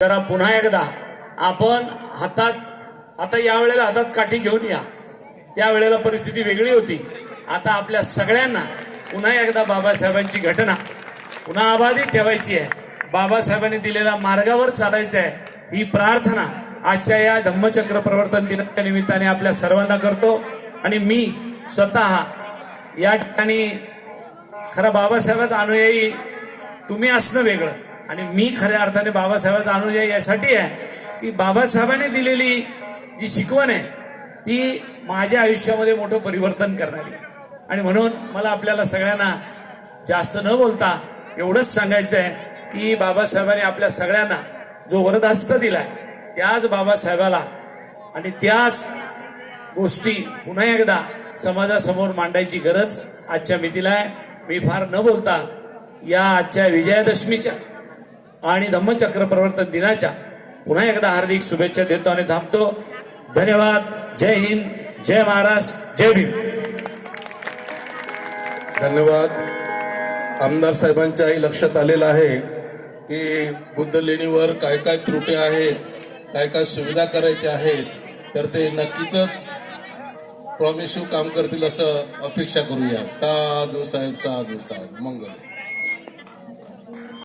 जरा पुन्हा एकदा आपण हातात आता यावेळेला हातात काठी घेऊन या. त्यावेळेला परिस्थिती वेगळी होती. आता आपल्या सगळ्यांना पुन्हा एकदा बाबासाहेबांची घटना पुन्हा अबाधित ठेवायची आहे. बाबासाहेबांनी दिलेल्या मार्गावर चालायचं आहे ही प्रार्थना आजच्या या धम्मचक्र प्रवर्तन दिनाच्या निमित्ताने आपल्या सर्वांना करतो. आणि मी स्वतः या ठिकाणी खरं बाबासाहेबाचा अनुयायी तुम्ही असणं वेगळं. आणि मी खऱ्या अर्थाने बाबासाहेबाचा अनुयायी यासाठी आहे की बाबासाहेबांनी दिलेली जी शिकवण आहे ती माझ्या आयुष्यामध्ये मोठं परिवर्तन करणारी आहे. आणि म्हणून मला आपल्याला सगळ्यांना जास्त न बोलता एवढंच सांगायचं आहे की बाबासाहेबांनी आपल्या सगळ्यांना जो वरदास्त दिलाय त्याच बाबासाहेबाला आणि त्याच गोष्टी पुन्हा एकदा समाजासमोर मांडायची गरज आजच्या मितीला आहे मी फार न बोलता या आजच्या विजयादशमीच्या आणि धम्मचक्र प्रवर्तन दिनाच्या पुन्हा एकदा हार्दिक शुभेच्छा देतो आणि थांबतो. धन्यवाद. जय हिंद. जय महाराष्ट्र. जय भीम. धन्यवाद. आमदार साहेबांच्याही लक्षात आलेलं आहे की बुद्ध लेणीवर काय काय त्रुटी आहेत काय काय सुविधा करायच्या आहेत तर ते नक्कीच प्रॉमिसिव्ह काम करतील असं अपेक्षा करूया. साधू साहेब साधू साहेब. मंगल.